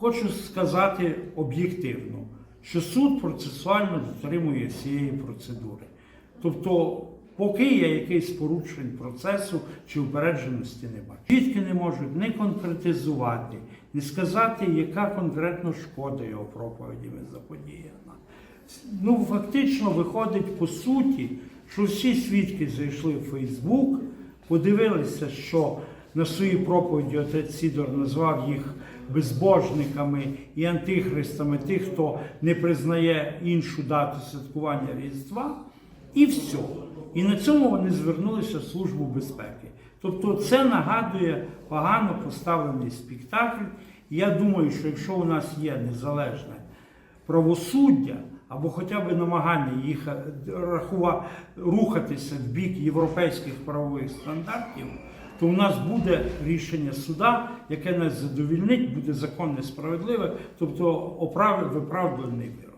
Хочу сказати об'єктивно, що суд процесуально дотримує цієї процедури. Тобто, поки я якихось порушень процесу чи упередженості не бачу. Не можуть не конкретизувати, не сказати, яка конкретно шкода його проповідями заподіяна. Ну, фактично виходить по суті, що всі свідки зайшли в Фейсбук, подивилися, що на своїй проповіді отець Сідор назвав їх безбожниками і антихристами, тих, хто не признає іншу дату святкування Різдва, і все. І на цьому вони звернулися в Службу безпеки. Тобто це нагадує погано поставлений спектакль. Я думаю, що якщо у нас є незалежне правосуддя або хоча б намагання їх рахува, рухатися в бік європейських правових стандартів, то у нас буде рішення суда, яке нас задовільнить, буде законне справедливе, тобто оправ- виправдальний вирок.